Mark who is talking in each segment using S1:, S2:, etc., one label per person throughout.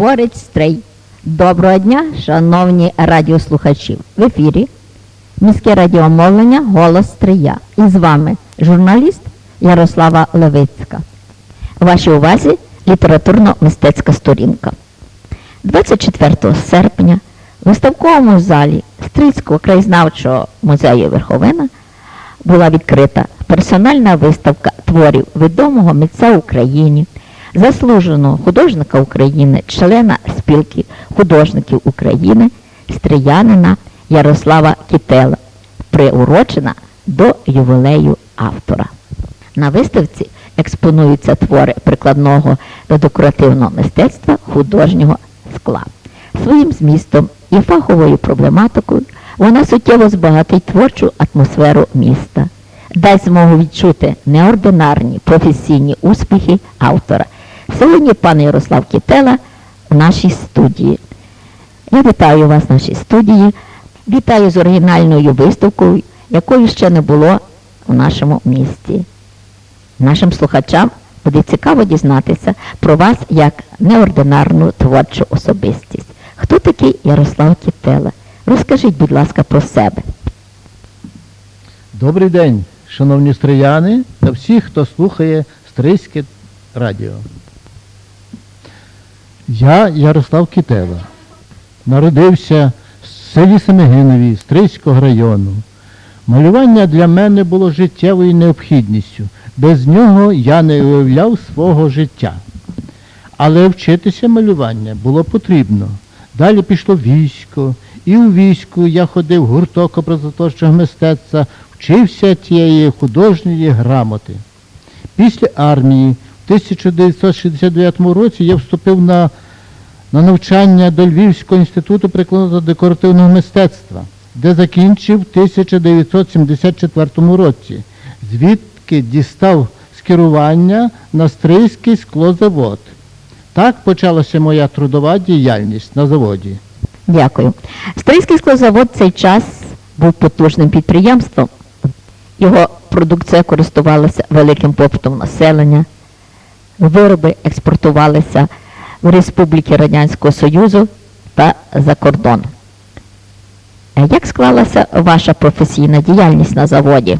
S1: Говорить Стрий. Доброго дня, шановні радіослухачі. В ефірі міське радіомовлення Голос Стрия. І з вами журналіст Ярослава Левицька. Вашій увазі літературно-мистецька сторінка. 24 серпня в виставковому залі Стрийського краєзнавчого музею Верховина була відкрита персональна виставка творів відомого митця України, заслуженого художника України, члена спілки художників України, стріянина Ярослава Кітела, приурочена до ювілею автора. На виставці експонуються твори прикладного та декоративного мистецтва художнього скла. Своїм змістом і фаховою проблематикою вона суттєво збагатить творчу атмосферу міста, дасть змогу відчути неординарні професійні успіхи автора. Сьогодні пан Ярослав Кітела в нашій студії. Я вітаю вас в нашій студії. Вітаю з оригінальною виставкою, якої ще не було в нашому місті. Нашим слухачам буде цікаво дізнатися про вас як неординарну творчу особистість. Хто такий Ярослав Кітела? Розкажіть, будь ласка, про себе.
S2: Добрий день, шановні стрияни та всі, хто слухає Стрийське радіо. Я Ярослав Кітела. Народився в селі Семигинові Стрийського району. Малювання для мене було життєвою необхідністю. Без нього я не уявляв свого життя. Але вчитися малювання було потрібно. Далі пішло військо, і у війську я ходив гурток образотворчого мистецтва, вчився тієї художньої грамоти. Після армії 1969 році я вступив на, на навчання до Львівського інституту прикладного декоративного мистецтва, де закінчив в 1974 році, звідки дістав скерування на Стрийський склозавод. Так почалася моя трудова діяльність на заводі.
S1: Дякую. Стрийський склозавод цей час був потужним підприємством. Його продукція користувалася великим попитом населення. Вироби експортувалися в Республіки Радянського Союзу та за кордон. А Як склалася ваша професійна діяльність на заводі?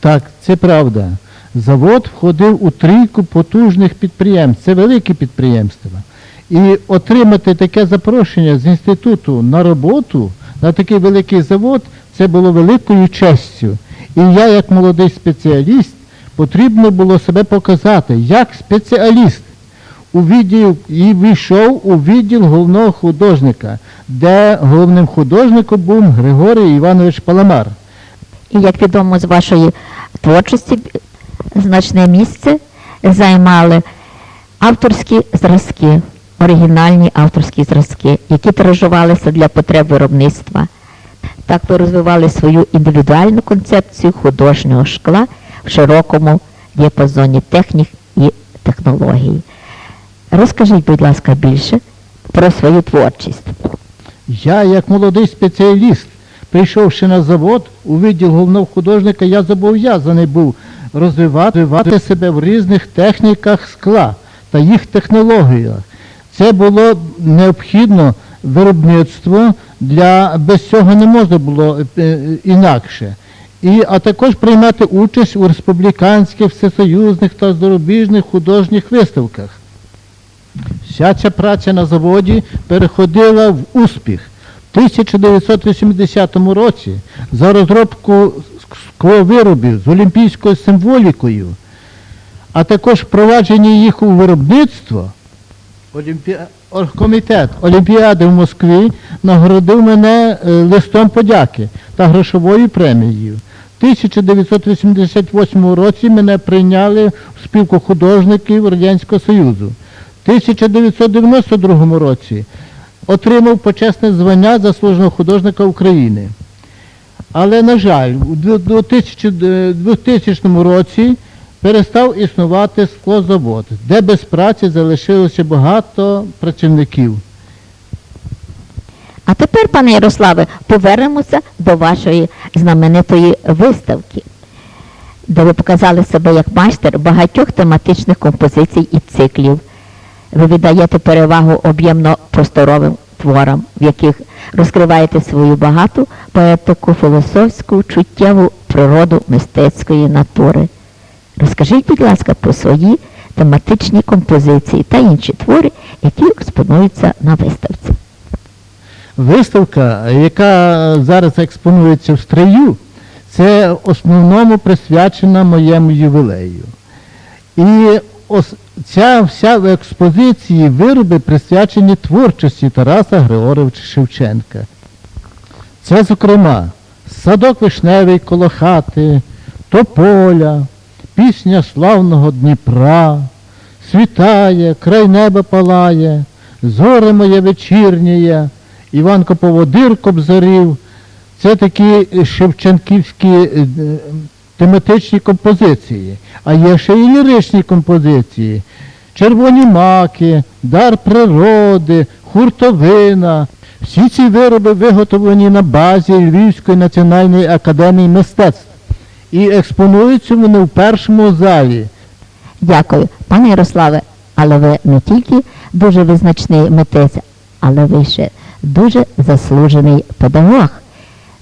S2: Так, це правда. Завод входив у трійку потужних підприємств. Це великі підприємства. І отримати таке запрошення з інституту на роботу на такий великий завод це було великою честю. І я, як молодий спеціаліст, потрібно було себе показати як спеціаліст. У відділ і війшов у відділ головного художника, де головним художником був Григорій Іванович Паламар.
S1: Як відомо з вашої творчості, значне місце займали авторські зразки, оригінальні авторські зразки, які тиражувалися для потреб виробництва. Так ви розвивали свою індивідуальну концепцію художнього шкла широкому діапазоні технік і технологій. Розкажіть, будь ласка, більше про свою творчість.
S2: Я, як молодий спеціаліст, прийшовши на завод у відділ головного художника, я зобов'язаний був розвивати, розвивати себе в різних техніках скла та їх технологіях. Це було необхідно виробництво, для, без цього не можна було е, інакше. І, а також приймати участь у республіканських, всесоюзних та зарубіжних художніх виставках. Вся ця праця на заводі переходила в успіх. В 1980 році за розробку скловиробів з олімпійською символікою, а також впровадження їх у виробництво, Олімпі... комітет Олімпіади в Москві нагородив мене е, листом подяки та грошовою премією. В 1988 році мене прийняли в спілку художників Радянського Союзу. В 1992 році отримав почесне звання заслуженого художника України. Але, на жаль, у 2000 2000 році перестав існувати склозавод, де без праці залишилося багато працівників.
S1: А тепер, пане Ярославе, повернемося до вашої знаменитої виставки. де ви показали себе як майстер багатьох тематичних композицій і циклів. Ви віддаєте перевагу об'ємно-просторовим творам, в яких розкриваєте свою багату поетику, філософську, чуттєву природу мистецької натури. Розкажіть, будь ласка, про свої тематичні композиції та інші твори, які експонуються на виставці.
S2: Виставка, яка зараз експонується в стрию, це в основному присвячена моєму ювілею. І ос- ця вся в експозиції вироби присвячені творчості Тараса Григоровича Шевченка. Це, зокрема, садок вишневий коло хати, тополя, пісня славного Дніпра, світає, край неба палає, зоре моє вечірнє, Іванко Поводир Кобзарів. Це такі шевченківські е, тематичні композиції. А є ще і ліричні композиції. Червоні маки, дар природи, хуртовина. Всі ці вироби виготовлені на базі Львівської національної академії мистецтв і експонуються вони в першому залі.
S1: Дякую, пане Ярославе, але ви не тільки дуже визначний митець, але ви ще дуже заслужений педагог.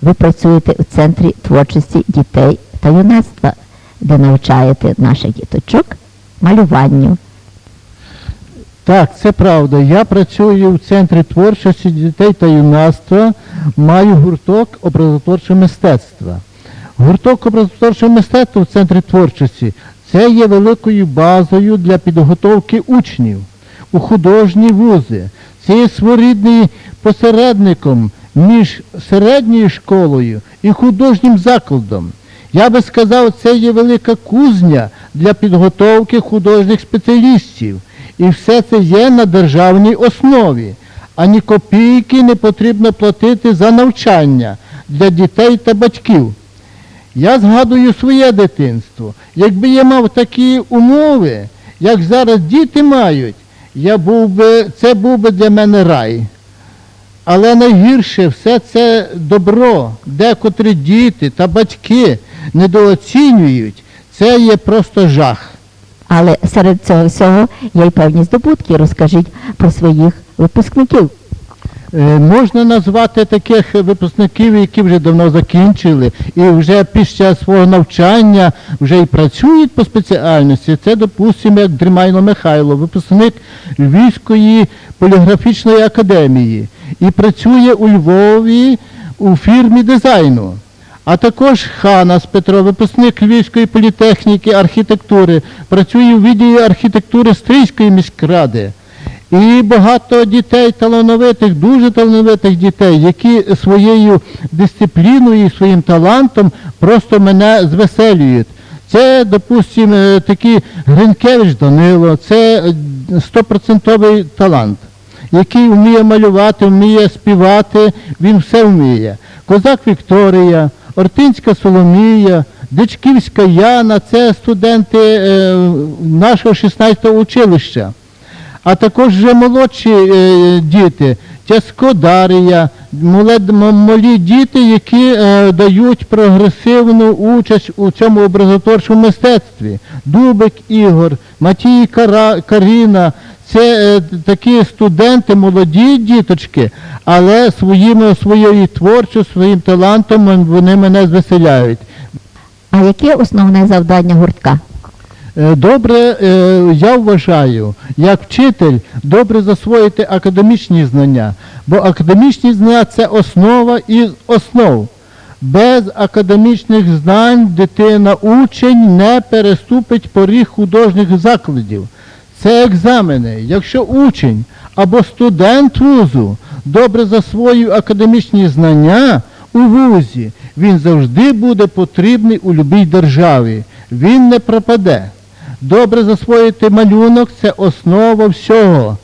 S1: Ви працюєте у центрі творчості дітей та юнацтва, де навчаєте наших діточок малюванню.
S2: Так, це правда. Я працюю в центрі творчості дітей та юнацтва, маю гурток образотворчого мистецтва. Гурток образотворчого мистецтва в центрі творчості це є великою базою для підготовки учнів у художні вузи. Це є своєрідний посередником між середньою школою і художнім закладом. Я би сказав, це є велика кузня для підготовки художніх спеціалістів. І все це є на державній основі. Ані копійки не потрібно платити за навчання для дітей та батьків. Я згадую своє дитинство. Якби я мав такі умови, як зараз діти мають, я був би, це був би для мене рай. Але найгірше все це добро, декотрі діти та батьки недооцінюють, це є просто жах.
S1: Але серед цього всього є й певні здобутки. Розкажіть про своїх випускників.
S2: Е, Можна назвати таких випускників, які вже давно закінчили і вже після свого навчання вже і працюють по спеціальності. Це, допустимо, як Дримайло Михайло, випускник Львівської поліграфічної академії і працює у Львові у фірмі дизайну. А також Ханас Петро, випускник Львівської політехніки архітектури, працює у відділі архітектури Стрийської міськради. І багато дітей талановитих, дуже талановитих дітей, які своєю дисципліною своїм талантом просто мене звеселюють. Це, допустимо, е, такий Гринкевич Данило, це е, стопроцентовий талант, який вміє малювати, вміє співати, він все вміє. Козак Вікторія, Ортинська Соломія, Дичківська Яна це студенти е, нашого 16-го училища а також вже молодші е, діти, Тяско Дарія, молод- м- малі діти, які е, дають прогресивну участь у цьому образотворчому мистецтві. Дубик Ігор, Матій Кара, Каріна. Це е, такі студенти, молоді діточки, але своїми, своєю творчістю, своїм талантом вони мене звеселяють.
S1: А яке основне завдання гуртка?
S2: Е, Добре, е, я вважаю, як вчитель, добре засвоїти академічні знання, бо академічні знання це основа із основ. Без академічних знань дитина, учень не переступить поріг художніх закладів. Це екзамени. Якщо учень або студент вузу добре засвоїв академічні знання у вузі, він завжди буде потрібний у будь-якій державі. Він не пропаде. Добре засвоїти малюнок це основа всього.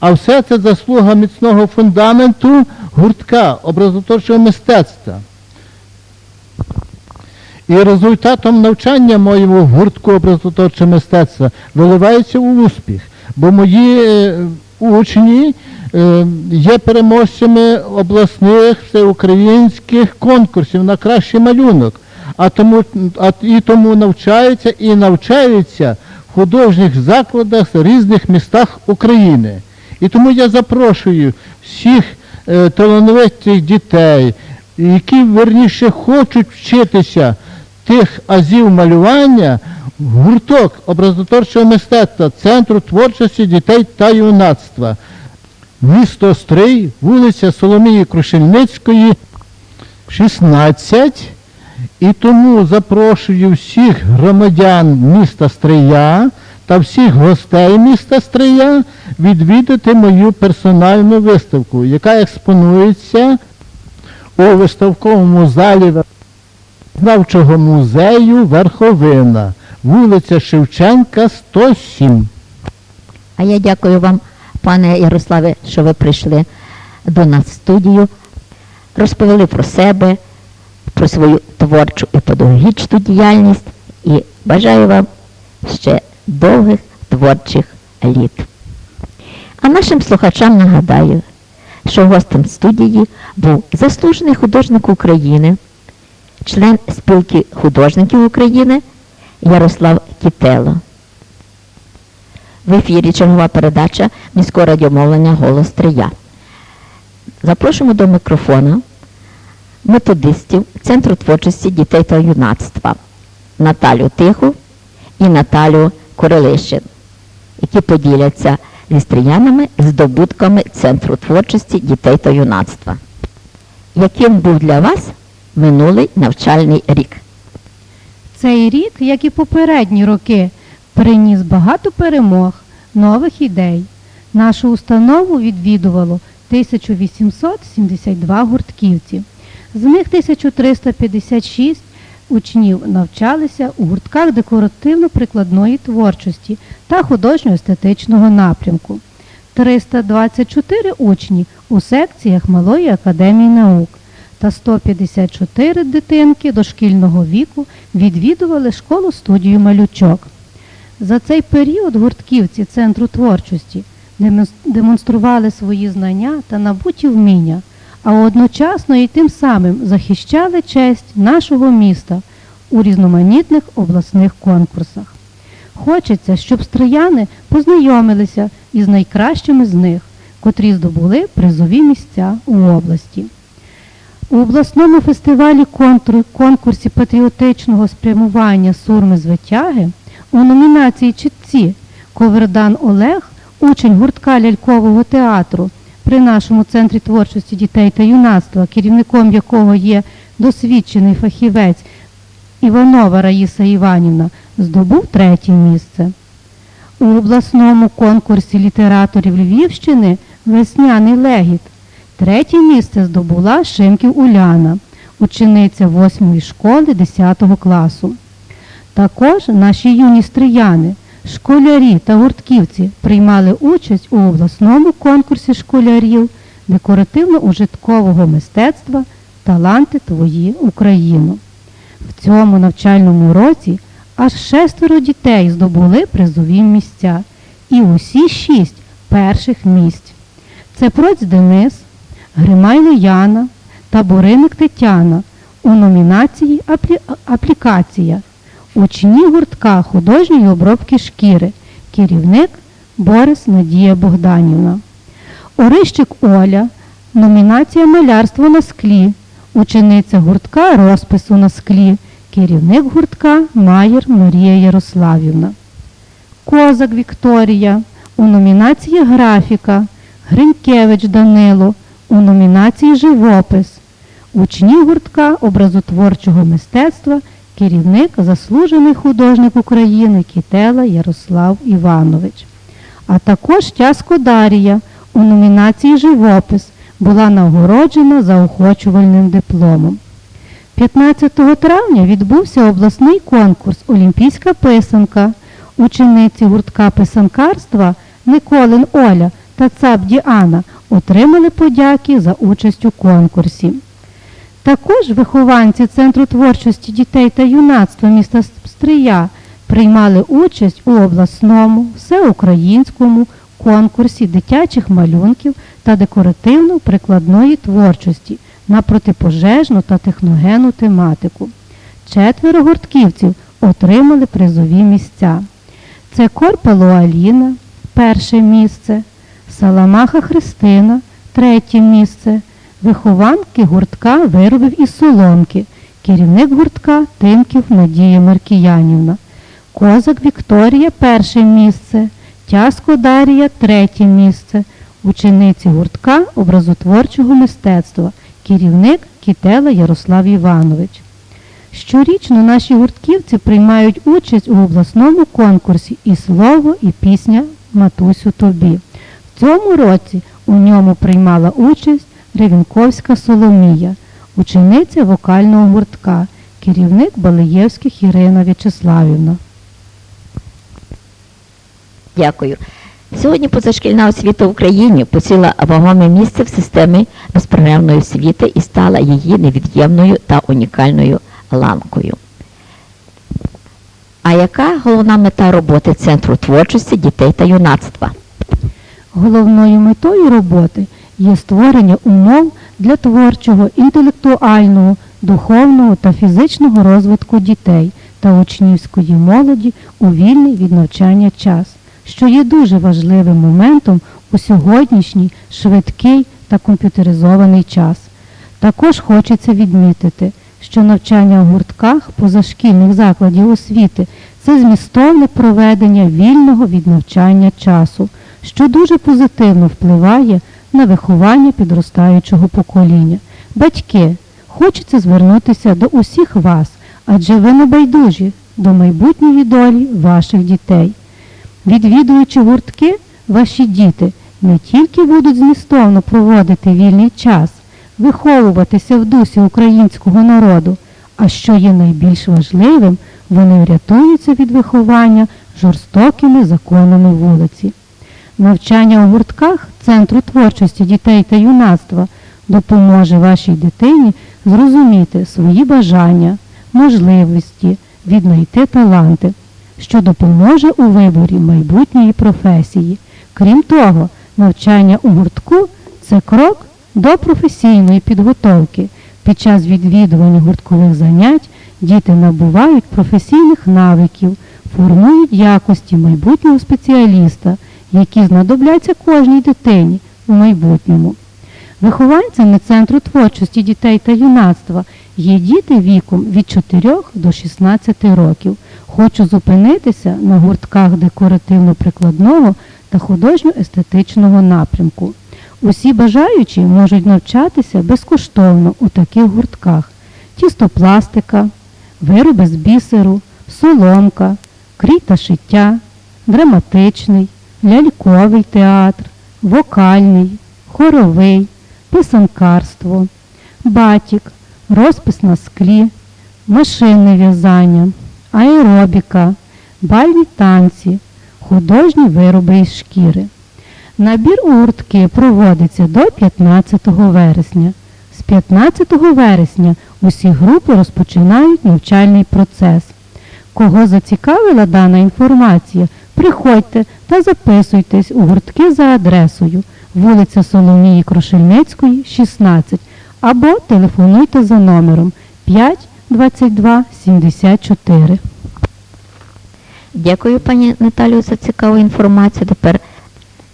S2: А все це заслуга міцного фундаменту гуртка образотворчого мистецтва. І результатом навчання моєму гуртку образотворчого мистецтва виливається у успіх, бо мої е, учні е, є переможцями обласних всеукраїнських конкурсів на кращий малюнок. А тому, а, і тому навчаються і навчаються в художніх закладах в різних містах України. І тому я запрошую всіх е, талановитих дітей, які верніше хочуть вчитися тих азів малювання, в гурток образотворчого мистецтва Центру творчості дітей та юнацтва. Місто Стрий, вулиця Соломії Крушельницької, 16. І тому запрошую всіх громадян міста Стрия та всіх гостей міста Стрия відвідати мою персональну виставку, яка експонується у виставковому залі Знавчого музею Верховина, вулиця Шевченка, 107.
S1: А я дякую вам, пане Ярославе, що ви прийшли до нас в студію, розповіли про себе, про свою творчу і педагогічну діяльність і бажаю вам ще довгих творчих літ. А нашим слухачам нагадаю, що гостем студії був заслужений художник України, член спілки художників України Ярослав Кітело. В ефірі чергова передача міського радіомовлення Голос Трия. Запрошуємо до мікрофона методистів Центру творчості дітей та юнацтва Наталю Тиху і Наталю Корелишин, які поділяться зі стріянами здобутками Центру творчості дітей та юнацтва. Яким був для вас минулий навчальний рік?
S3: Цей рік, як і попередні роки, приніс багато перемог, нових ідей. Нашу установу відвідувало 1872 гуртківці. З них 1356 учнів навчалися у гуртках декоративно-прикладної творчості та художньо-естетичного напрямку. 324 учні у секціях Малої академії наук та 154 дитинки дошкільного віку відвідували школу студію малючок. За цей період гуртківці Центру творчості демонстрували свої знання та набуті вміння, а одночасно і тим самим захищали честь нашого міста у різноманітних обласних конкурсах. Хочеться, щоб стрияни познайомилися із найкращими з них, котрі здобули призові місця у області. У обласному фестивалі конкурсі патріотичного спрямування Сурми з витяги у номінації Чітці Ковердан Олег, учень гуртка лялькового театру при нашому центрі творчості дітей та юнацтва, керівником якого є досвідчений фахівець Іванова Раїса Іванівна, здобув третє місце. У обласному конкурсі літераторів Львівщини Весняний легіт Третє місце здобула Шимків Уляна, учениця 8 школи 10 класу. Також наші юні стрияни, школярі та гуртківці приймали участь у обласному конкурсі школярів декоративно-ужиткового мистецтва Таланти Твої Україну. В цьому навчальному році аж шестеро дітей здобули призові місця і усі шість перших місць. Це Проць Денис, Гримайло Яна та Бориник Тетяна у номінації «Аплі- Аплікація. Учні гуртка художньої обробки шкіри. Керівник Борис Надія Богданівна. Орищик Оля. Номінація Малярство на склі. Учениця гуртка розпису на склі. Керівник гуртка Маєр Марія Ярославівна. Козак Вікторія у номінації Графіка, Гринькевич Данило у номінації Живопис, учні гуртка образотворчого мистецтва, керівник заслужений художник України Кітела Ярослав Іванович. А також Тяско Дарія у номінації Живопис була нагороджена заохочувальним дипломом. 15 травня відбувся обласний конкурс Олімпійська писанка. Учениці гуртка писанкарства Николин Оля та Цап Діана отримали подяки за участь у конкурсі. Також вихованці Центру творчості дітей та юнацтва міста Стрия приймали участь у обласному, всеукраїнському конкурсі дитячих малюнків та декоративно-прикладної творчості на протипожежну та техногенну тематику. четверо гуртківців отримали призові місця. Це Корпало Аліна, перше місце, Саламаха Христина, третє місце, вихованки гуртка виробів із соломки, керівник гуртка Тимків Надія Маркіянівна, Козак Вікторія перше місце, Тяско Дарія третє місце, учениці гуртка образотворчого мистецтва, керівник Кітела Ярослав Іванович. Щорічно наші гуртківці приймають участь у обласному конкурсі і слово, і пісня Матусю тобі. В цьому році у ньому приймала участь Ревінковська Соломія, учениця вокального гуртка, керівник Балиєвських Ірина В'ячеславівна.
S1: Дякую. Сьогодні позашкільна освіта в Україні посіла вагоме місце в системі безпрограмної освіти і стала її невід'ємною та унікальною ланкою. А яка головна мета роботи Центру творчості дітей та юнацтва?
S3: Головною метою роботи є створення умов для творчого, інтелектуального, духовного та фізичного розвитку дітей та учнівської молоді у вільний від навчання час, що є дуже важливим моментом у сьогоднішній швидкий та комп'ютеризований час. Також хочеться відмітити, що навчання в гуртках позашкільних закладів освіти це змістовне проведення вільного від навчання часу, що дуже позитивно впливає на виховання підростаючого покоління. Батьки, хочеться звернутися до усіх вас, адже ви не байдужі до майбутньої долі ваших дітей. Відвідуючи гуртки, ваші діти не тільки будуть змістовно проводити вільний час, виховуватися в дусі українського народу, а що є найбільш важливим, вони врятуються від виховання жорстокими законами вулиці. Навчання у гуртках Центру творчості дітей та юнацтва допоможе вашій дитині зрозуміти свої бажання, можливості, віднайти таланти, що допоможе у виборі майбутньої професії. Крім того, навчання у гуртку це крок до професійної підготовки. Під час відвідування гурткових занять діти набувають професійних навиків, формують якості майбутнього спеціаліста, які знадобляться кожній дитині у майбутньому. Вихованцями Центру творчості дітей та юнацтва є діти віком від 4 до 16 років. Хочу зупинитися на гуртках декоративно-прикладного та художньо-естетичного напрямку. Усі бажаючі можуть навчатися безкоштовно у таких гуртках: тістопластика, вироби з бісеру, соломка, крій та шиття, драматичний, ляльковий театр, вокальний, хоровий, писанкарство, батік, розпис на склі, машинне в'язання, аеробіка, бальні танці, художні вироби із шкіри. Набір у гуртки проводиться до 15 вересня. З 15 вересня усі групи розпочинають навчальний процес. Кого зацікавила дана інформація, приходьте та записуйтесь у гуртки за адресою вулиця Соломії Крошельницької, 16 або телефонуйте за номером 5 22 74.
S1: Дякую, пані Наталію, за цікаву інформацію. Тепер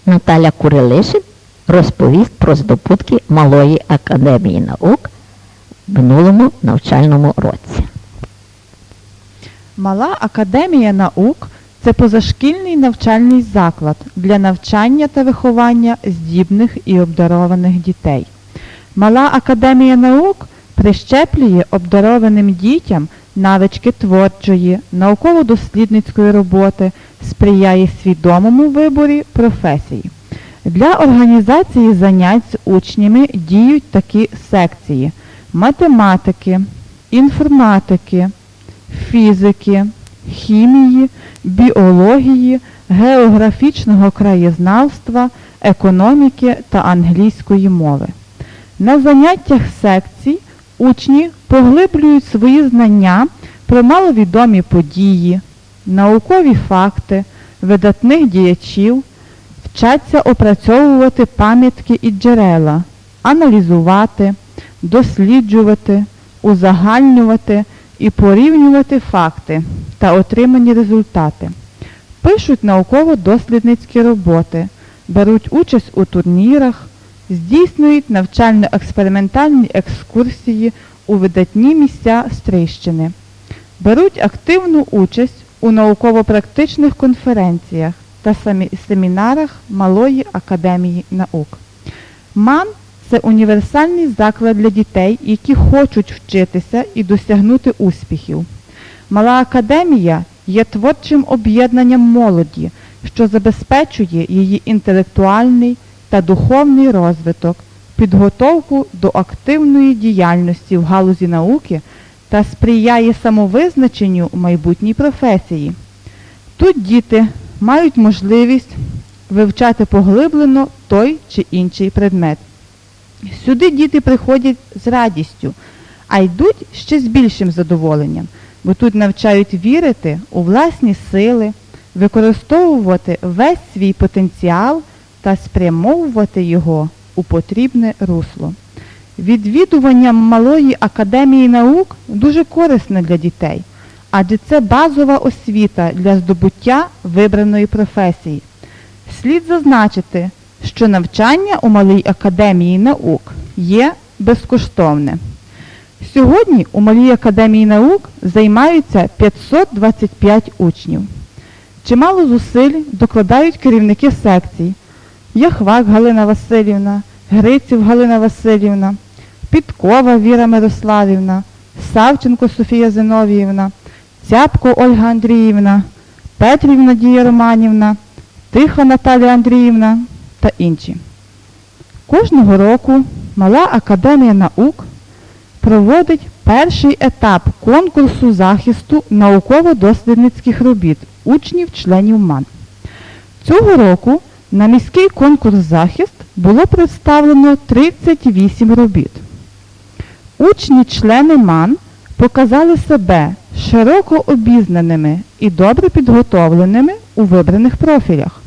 S1: Наталя Курилишин розповість про здобутки Малої академії наук в минулому навчальному році.
S4: Мала академія наук це позашкільний навчальний заклад для навчання та виховання здібних і обдарованих дітей. Мала академія наук прищеплює обдарованим дітям навички творчої, науково-дослідницької роботи, сприяє свідомому виборі професії. Для організації занять з учнями діють такі секції математики, інформатики, фізики, хімії, біології, географічного краєзнавства, економіки та англійської мови. На заняттях секцій учні поглиблюють свої знання про маловідомі події, наукові факти, видатних діячів, вчаться опрацьовувати пам'ятки і джерела, аналізувати, досліджувати, узагальнювати і порівнювати факти та отримані результати. Пишуть науково-дослідницькі роботи, беруть участь у турнірах, здійснюють навчально-експериментальні екскурсії у видатні місця Стрийщини, беруть активну участь у науково-практичних конференціях та семінарах Малої академії наук. МАН це універсальний заклад для дітей, які хочуть вчитися і досягнути успіхів. Мала академія є творчим об'єднанням молоді, що забезпечує її інтелектуальний та духовний розвиток, підготовку до активної діяльності в галузі науки та сприяє самовизначенню у майбутній професії. Тут діти мають можливість вивчати поглиблено той чи інший предмет. Сюди діти приходять з радістю, а йдуть ще з більшим задоволенням, бо тут навчають вірити у власні сили, використовувати весь свій потенціал та спрямовувати його у потрібне русло. Відвідування Малої академії наук дуже корисне для дітей, адже це базова освіта для здобуття вибраної професії. Слід зазначити, що навчання у Малій академії наук є безкоштовне. Сьогодні у Малій академії наук займаються 525 учнів. Чимало зусиль докладають керівники секцій Яхвак Галина Васильівна, Гриців Галина Васильівна, Підкова Віра Мирославівна, Савченко Софія Зиновіївна, Цяпко Ольга Андріївна, Петрів Надія Романівна, Тиха Наталія Андріївна та інші. Кожного року Мала Академія наук проводить перший етап конкурсу захисту науково-дослідницьких робіт учнів-членів МАН. Цього року на міський конкурс захист було представлено 38 робіт. Учні-члени МАН показали себе широко обізнаними і добре підготовленими у вибраних профілях.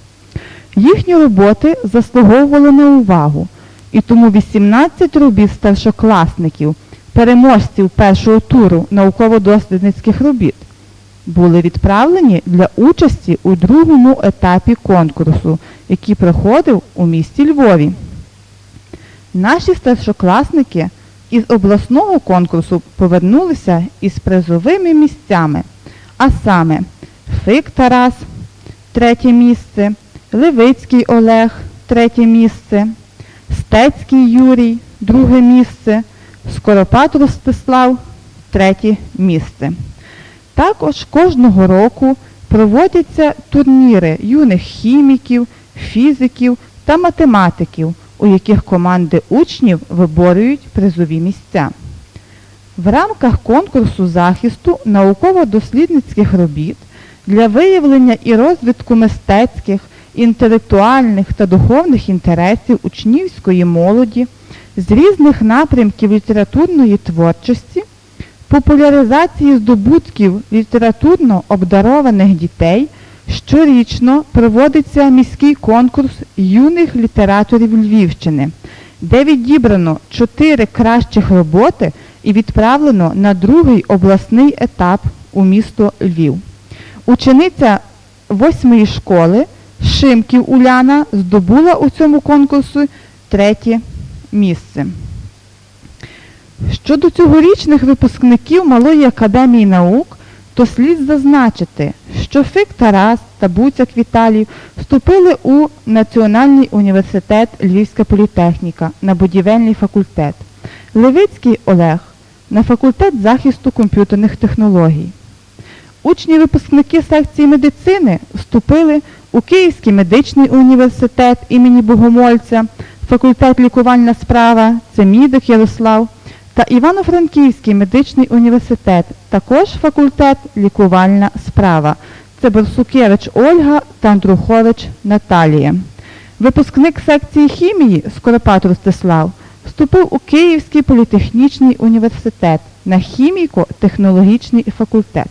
S4: Їхні роботи заслуговували на увагу, і тому 18 робіт старшокласників, переможців першого туру науково-дослідницьких робіт, були відправлені для участі у другому етапі конкурсу, який проходив у місті Львові. Наші старшокласники із обласного конкурсу повернулися із призовими місцями, а саме Фик Тарас, третє місце, Левицький Олег, третє місце, Стецький Юрій, друге місце, Скоропад Ростислав, третє місце. Також кожного року проводяться турніри юних хіміків, фізиків та математиків, у яких команди учнів виборюють призові місця. В рамках конкурсу захисту науково-дослідницьких робіт для виявлення і розвитку мистецьких, інтелектуальних та духовних інтересів учнівської молоді з різних напрямків літературної творчості, популяризації здобутків літературно обдарованих дітей щорічно проводиться міський конкурс юних літераторів Львівщини, де відібрано чотири кращих роботи і відправлено на другий обласний етап у місто Львів. Учениця восьмої школи Шимків Уляна здобула у цьому конкурсі третє місце. Щодо цьогорічних випускників Малої академії наук, то слід зазначити, що Фик Тарас та Буцяк Віталій вступили у Національний університет Львівська політехніка на будівельний факультет, Левицький Олег на факультет захисту комп'ютерних технологій. Учні-випускники секції медицини вступили у Київський медичний університет імені Богомольця, факультет лікувальна справа, це Мідик Ярослав, та Івано-Франківський медичний університет, також факультет лікувальна справа. Це Борсукевич Ольга та Андрухович Наталія. Випускник секції хімії Скоропат Ростислав вступив у Київський політехнічний університет на хіміко-технологічний факультет.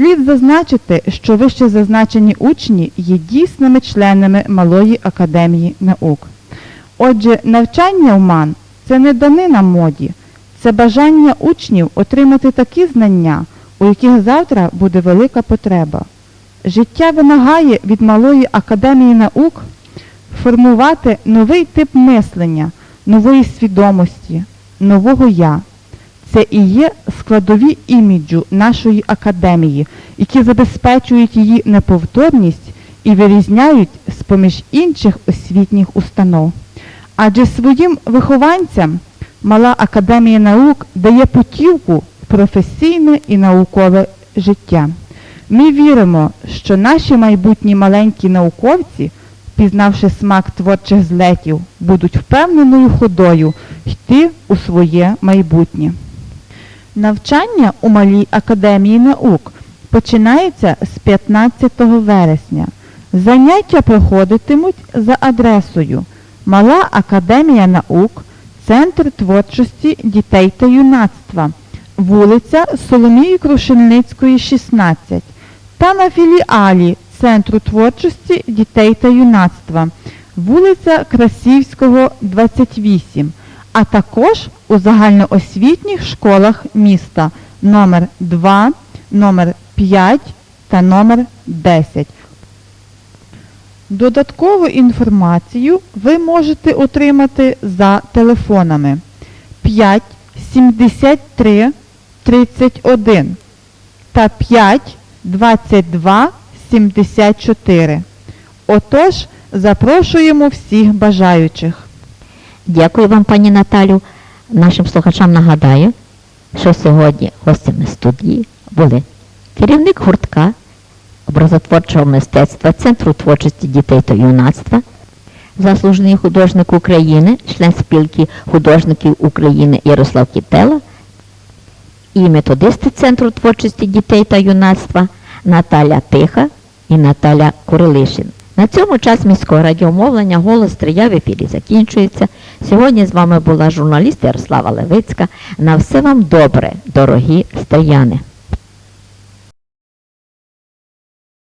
S4: Слід зазначити, що вище зазначені учні є дійсними членами Малої академії наук. Отже, навчання в МАН – це не данина моді, Це бажання учнів отримати такі знання, у яких завтра буде велика потреба. Життя вимагає від малої академії наук формувати новий тип мислення, нової свідомості, нового я. Це і є складові іміджу нашої академії, які забезпечують її неповторність і вирізняють з-поміж інших освітніх установ. Адже своїм вихованцям Мала академія наук дає путівку в професійне і наукове життя. Ми віримо, що наші майбутні маленькі науковці, пізнавши смак творчих злетів, будуть впевненою ходою йти у своє майбутнє. Навчання у Малій академії наук починається з 15 вересня. Заняття проходитимуть за адресою Мала академія наук, Центр творчості дітей та юнацтва, вулиця Соломії Крушельницької, 16 та на філіалі Центру творчості дітей та юнацтва, вулиця Красівського, 28, а також у загальноосвітніх школах міста номер 2, номер 5 та номер 10. Додаткову інформацію ви можете отримати за телефонами 5 73 31 та 5 22 74. Отож, запрошуємо всіх бажаючих.
S1: Дякую вам, пані Наталю. Нашим слухачам нагадаю, що сьогодні гостями студії були керівник гуртка образотворчого мистецтва Центру творчості дітей та юнацтва, заслужений художник України, член спілки художників України Ярослав Кітела і методисти Центру творчості дітей та юнацтва Наталя Тиха і Наталя Курилишин. На цьому час міського радіомовлення «Голос Трия в ефірі закінчується. Сьогодні з вами була журналіст Ярослава Левицька. На все вам добре, дорогі стрияни!